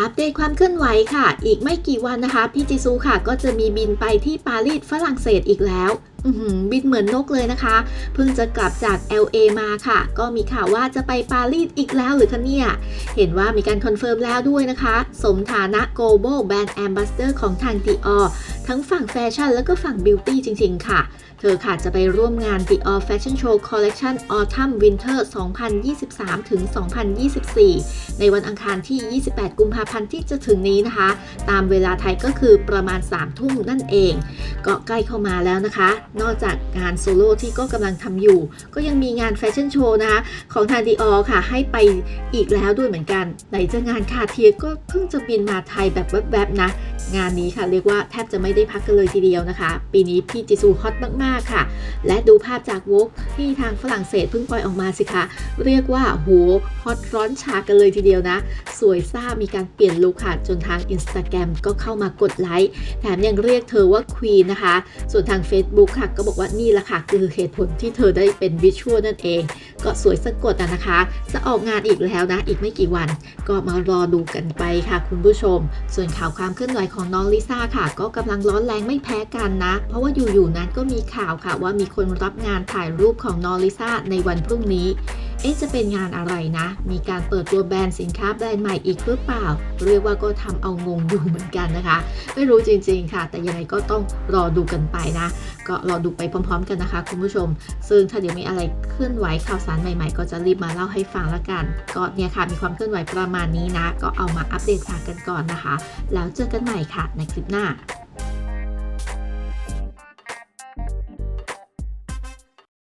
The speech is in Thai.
อัปเดตความเคลื่อนไหวค่ะ อีกไม่กี่วันนะคะ พี่จิซูค่ะ ก็จะมีบินไปที่ปารีสฝรั่งเศสอีกแล้ว บินเหมือนนกเลยนะคะ เพิ่งจะกลับจาก LA มาค่ะ ก็มีข่าวว่าจะไปปารีสอีกแล้วหรือคะเนี่ย เห็นว่ามีการคอนเฟิร์มแล้วด้วยนะคะ สมฐานะ Global Brand Ambassador ของทาง Dior ทั้งฝั่งแฟชั่นแล้วก็ฝั่งบิวตี้จริง ๆ ค่ะ เธอค่ะจะไปร่วมงาน Dior Fashion Show Collection Autumn Winter 2023 ถึง 2024 ในวันอังคารที่ 28 กุมภาพันธ์ที่จะถึงนี้นะคะ ตามเวลาไทยก็คือประมาณ 3 ทุ่มนั่นเอง ก็ใกล้เข้ามาแล้วนะคะนอกจากงานโซโล่ที่ก็กำลังทำอยู่ ก็ยังมีงานแฟชั่นโชว์นะคะ ของทาง Dior ค่ะ ให้ไปอีกแล้วด้วยเหมือนกัน ไหนจะงานคาเทียก็เพิ่งจะบินมาไทยแบบแวบๆนะ งานนี้ค่ะเรียกว่าแทบจะไม่ได้พักกันเลยทีเดียวนะคะ ปีนี้พี่จิซูฮอตมากๆค่ะ และดูภาพจากวกที่ทางฝรั่งเศสเพิ่งปล่อยออกมาสิคะ เรียกว่าโหฮอตร้อนฉากันเลยทีเดียวนะ สวยซ่ามีการเปลี่ยนลุคค่ะจนทาง Instagram ก็เข้ามากดไลค์แถมยังเรียกเธอว่าควีนนะคะ ส่วนทาง Facebook ค่ะก็บอกว่านี่แหละค่ะ คือเหตุผลที่เธอได้เป็นวิชวลนั่นเอง ก็สวยสะกดอะนะคะ จะออกงานอีกแล้วนะ อีกไม่กี่วัน ก็มารอดูกันไปค่ะ คุณผู้ชม ส่วนข่าวความเคลื่อนไหวของน้องลิซ่าค่ะ ก็กำลังร้อนแรงไม่แพ้กันนะ เพราะว่าอยู่ๆนั้นก็มีข่าวค่ะว่ามีคนรับงานถ่ายรูปของน้องลิซ่าในวันพรุ่งนี้ เอ๊ะจะเป็นงานอะไรนะ มีการเปิดตัวแบรนด์สินค้าแบรนด์ใหม่อีกหรือเปล่า เรียกว่าก็ทำเอางงอยู่เหมือนกันนะคะ ไม่รู้จริงๆค่ะ แต่ยังไงก็ต้องรอดูกันไปนะ ก็รอดูไปพร้อม ๆ กันนะคะ คุณผู้ชม ซึ่งถ้าเดี๋ยวมีอะไรเคลื่อนไหวข่าวสารใหม่ ๆ ก็จะรีบมาเล่าให้ฟังละกัน ก็เนี่ยค่ะมีความเคลื่อนไหวประมาณนี้นะ ก็เอามาอัปเดตฝากกันก่อนนะคะ แล้วเจอกันใหม่ค่ะในคลิปหน้า